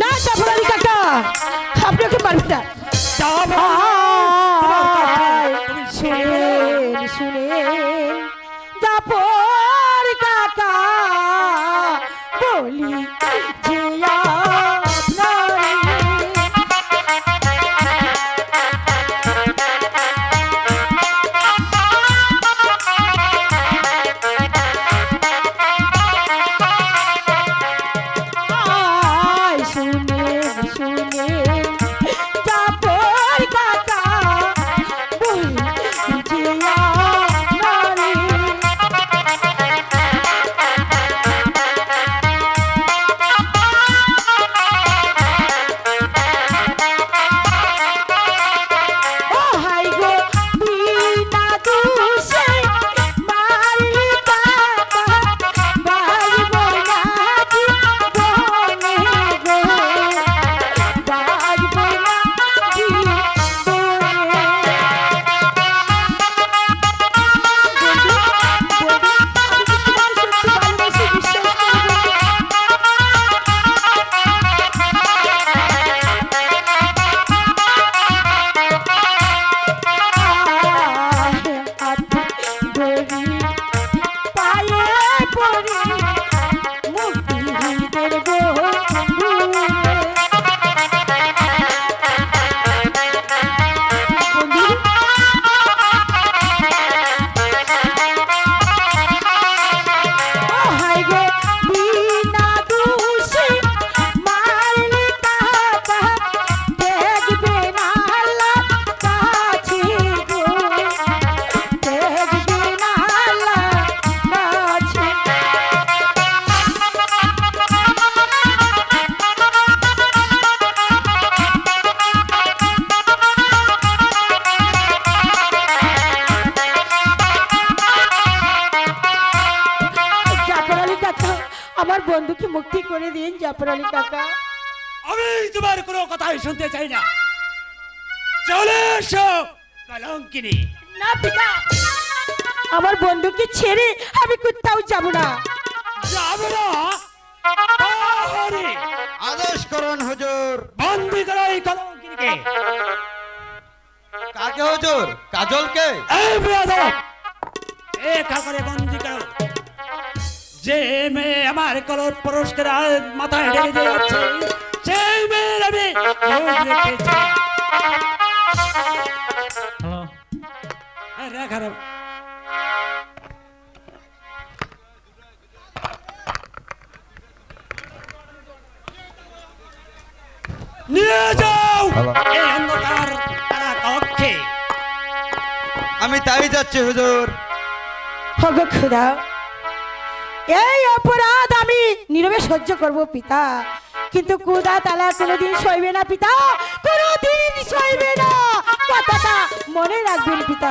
না চাপড়ালি কাকা আপনি ওকে পারবেন না। আমার বন্ধুকে মুক্তি করে দিন জাফর আলী কাকা। আমি তোমার কোনো কথাই শুনতে চাই না। চলে এসো কলঙ্কিনী। না পিতা। আমার বন্ধুকে ছেড়ে আমি কোথাও যাব না। যাবে না? আদেশ করুন হুজুর। বন্দি করো এই কলঙ্কিনীকে। কাকে হুজুর? কাজলকে? এই বেয়াদব। একা করে বন্দি করো। যে মেয়ে আমার কলর পুরস্কার মাথায় ঢেকে দিয়ে যাচ্ছে সেই মেয়ের আমি নিয়ে যাও। এই অন্ধকার কক্ষে। আমি তাই যাচ্ছি হুজুর। হগো খুদা। এই অপরাধ আমি নীরবে সহ্য করব, পিতা। কিন্তু কুদা তালা কোনোদিন সইবে না, পিতা। কোনোদিন সইবে না। কথাটা মনে রাখবেন, পিতা।